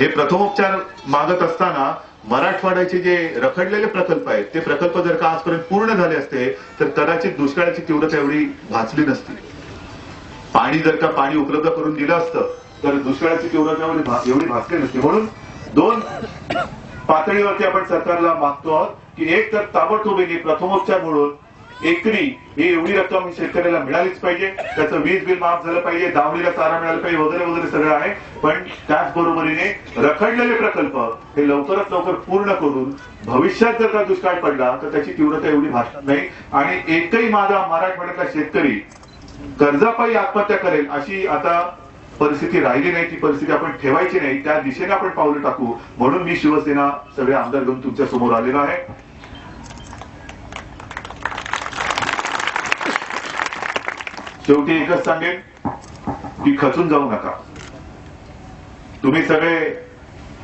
हे प्रथमोपचार मागत असताना मराठवाड्याचे जे रखडलेले प्रकल्प आहेत ते प्रकल्प जर का आजपर्यंत पूर्ण झाले असते तर कदाचित दुष्काळाची तीव्रता एवढी भासली नसती. पाणी जर का पाणी उपलब्ध करून दिलं असतं तर दुष्काळाची तीव्रता एवढी एवढी भासली नसती. म्हणून दोन पातळीवरती आपण सरकारला मागतो आहोत की एक तर ताबडतोबीने प्रथमोपचार म्हणून एकरी ही एवढी रक्कम शेतकऱ्याला मिळालीच पाहिजे. त्याचं वीज बिल माफ झालं पाहिजे दावणीला चारा मिळाला पाहिजे वगैरे वगैरे सगळं आहे. पण त्याचबरोबरीने रखडलेले प्रकल्प हे लवकरात लवकर पूर्ण करून भविष्यात जर का दुष्काळ पडला तर त्याची तीव्रता एवढी भासणार नाही. आणि एकही माझा मराठवाड्यातला शेतकरी कर्जापायी आत्महत्या करेल अशी आता परिस्थिती राहिली नाही ती परिस्थिती आपण ठेवायची नाही. त्या दिशेने आपण पावलं टाकू. म्हणून मी शिवसेना सगळे आमदार घेऊन तुमच्यासमोर आलेलो आहे. शेवटी एकच सांगेन की खचून जाऊ नका. तुम्ही सगळे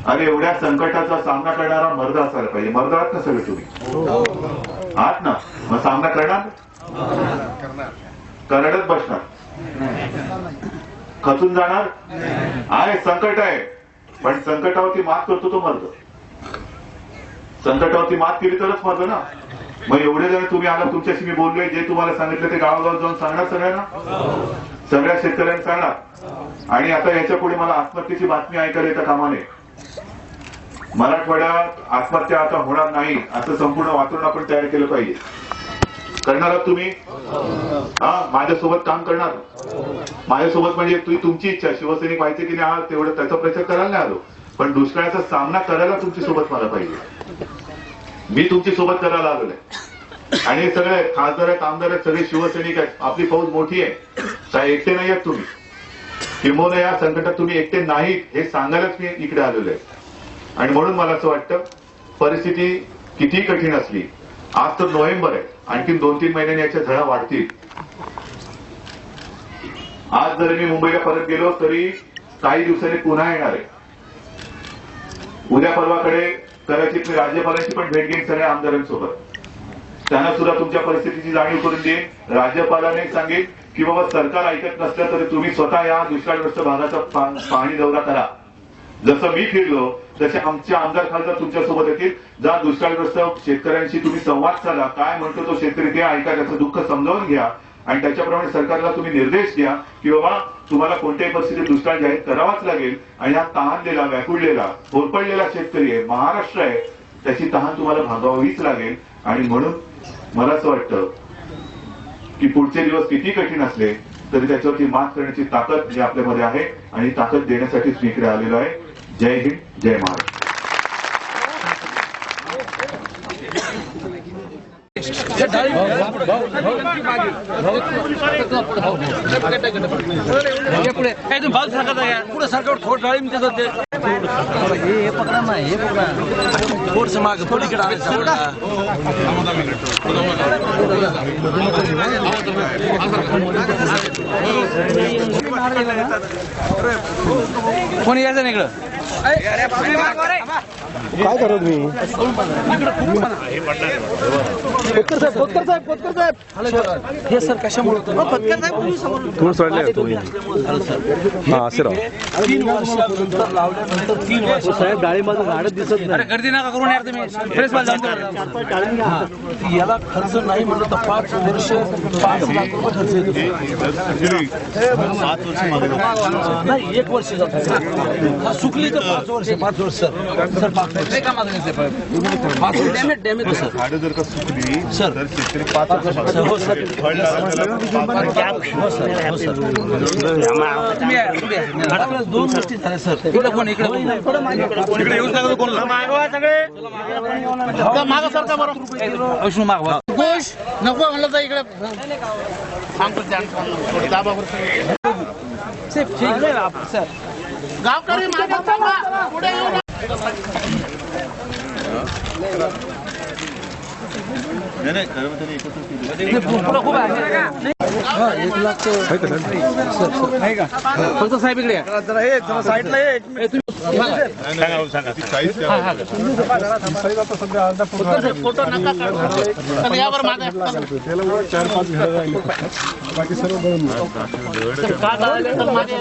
अरे एवढ्या संकटाचा सामना करणारा मर्द असायला पाहिजे. मर्द आहात ना सगळे तुम्ही? आहात ना? मग सामना करणार? करडच बसणार. खचून जाणार? आहे संकट आहे. पण संकटावरती मात करतो तो मर्द. संकटावरती मात केली तरच मर्द ना? मग एवढे जण तुम्ही आला तुमच्याशी मी बोललोय जे तुम्हाला सांगितलं ते गावागावात जाऊन सांगणार सगळ्यांना? सगळ्या शेतकऱ्यांना सांगणार? आणि आता याच्यापुढे मला आत्महत्येची बातमी ऐकायला येतं कामा नये मराठवाड्यात आत्महत्या आता होणार नाही असं संपूर्ण वातावरण आपण तयार केलं पाहिजे. करणार आहात तुम्ही? हा माझ्यासोबत काम करणार. माझ्यासोबत म्हणजे तुम्ही तुमची इच्छा शिवसैनिक व्हायचे की नाही आहात तेवढं त्याचा प्रचार करायला नाही आलो. पण दुष्काळाचा सामना करायला तुमच्यासोबत मला पाहिजे. मी तुमची सोबत करायला आलेलो आहे. आणि सगळे खासदार आहेत आमदार आहेत सगळे शिवसैनिक आहेत. आपली फौज मोठी आहे. काय एकटे नाही आहेत तुम्ही. किंबहुना या संकटात तुम्ही एकटे नाहीत हे सांगायलाच मी इकडे आलेलो आहे. आणि म्हणून मला असं वाटतं परिस्थिती किती कठीण असली आज तर नोव्हेंबर आहे. आणखी दोन तीन महिन्यांनी याच्या झळा वाढतील. आज जरी मी मुंबईला परत गेलो तरी काही दिवसांनी पुन्हा येणार आहे. उद्या परवाकडे कदाचित मी राज्यपालांची पण भेट घेईन सगळ्या आमदारांसोबत. त्यांना सुद्धा तुमच्या परिस्थितीची जाणीव करून देईन. राज्यपालाने सांगेल की बाबा सरकार ऐकत नसलं तरी तुम्ही स्वतः या दुष्काळग्रस्त भागाचा पाहणी दौरा करा. जसं मी फिरलो तसे आमचे आमदार खासदार तुमच्यासोबत येतील. जा दुष्काळग्रस्त शेतकऱ्यांशी तुम्ही संवाद साधा. काय म्हणतो तो शेतकरी ते ऐका त्याचं दुःख समजावून घ्या. आणि त्याच्याप्रमाणे सरकारला तुम्ही निर्देश द्या की बाबा तुम्हाला कोणत्याही परिस्थितीत दुष्काळ जाहीर करावाच लागेल आणि हा तहानलेला व्याकुळलेला होरपडलेला शेतकरी आहे महाराष्ट्र आहे त्याची तहान तुम्हाला भागवावीच लागेल. आणि म्हणून मला असं वाटतं की पुढचे दिवस किती कठीण असले तरी त्याच्यावरती मात करण्याची ताकद जी आपल्यामध्ये आहे आणि ताकद देण्यासाठीच मी इकडे आलेलो आहे. जय हिंद जय महाराष्ट्र. एकदम भाउ सरकार पुरा सरकार थोर ड्राइभ त्यसो हे कोणी यायचं इकडं काय करत मी पत्कर साहेब पत्कर साहेब पत्कर साहेब. हे सर कशामुळे साहेब तुम्ही थोडं सोडले तुम्ही. हा असे तीन वर्षानंतर लावल्यानंतर तीन वर्ष. साहेब डाळीमध्ये झाडच दिसत अरे गर्दी नका करून यार तुम्ही. हा. याला खर्च नाही म्हणलं तर पाच वर्ष पाच लाख रुपये खर्च येतो. नाही एक वर्ष जातो. सुकली तर पाच वर्ष पाच वर्ष. सर सर पाच वर्ष. सर. झाडं जर का सुकली सर. तर शेतकरी पाच वर्ष हो सर. फळ लागलं त्याला पाच वर्ष हो सर. हो सर. तुम्ही या. आपल्याला दोन गोष्टी झाल्या सर. इकडे कोण इकडे कोण? इकडे येऊन सांगा कोण? मागवा सगळे. मागा गोश नको म्हणलं तर इकडे. सांगतो थोडी दाबावर गावकरी माझ्या थांबा. पुढे येऊ नका. खूप आहे फक्त साहेब इकडे या. फोटो नका काढू यावर चार पाच घरं राहिले बाकी सर्व का झालं तर पाणी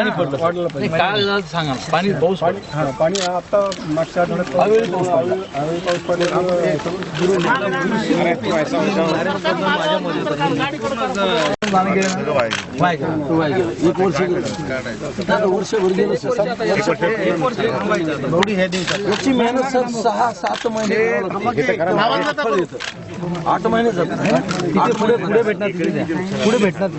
नाही, काय झालं सांगा पाणी पाऊस हा पाणी आता मागच्या आठवड्यात पाऊस पाऊस पाऊस पडल्यामुळे वर्ष गेलं. आता वर्षभर गेलं. याची मेहनत सर सहा सात महिने. आठ महिने जातात तिथे पुढे पुढे भेटणार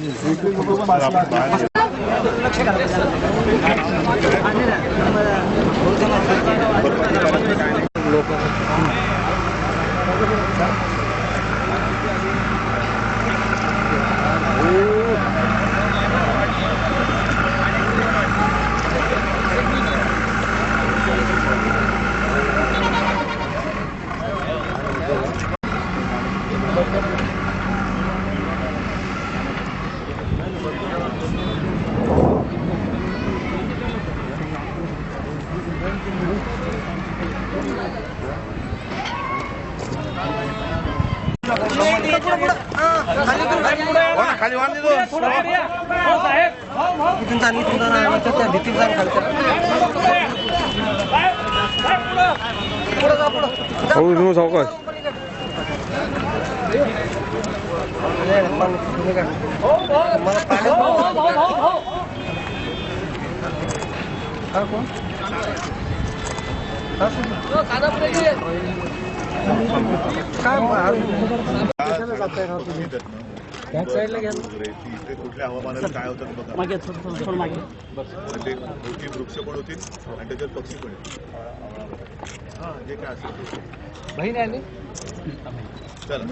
तिथे द्या. पुढे भेटणार तिथे इथे कुठल्या हवामानात काय होतं ते बघा मोठी वृक्ष पण होतील आणि त्याच्यात पक्षी पण हा जे काय असेल ते. चला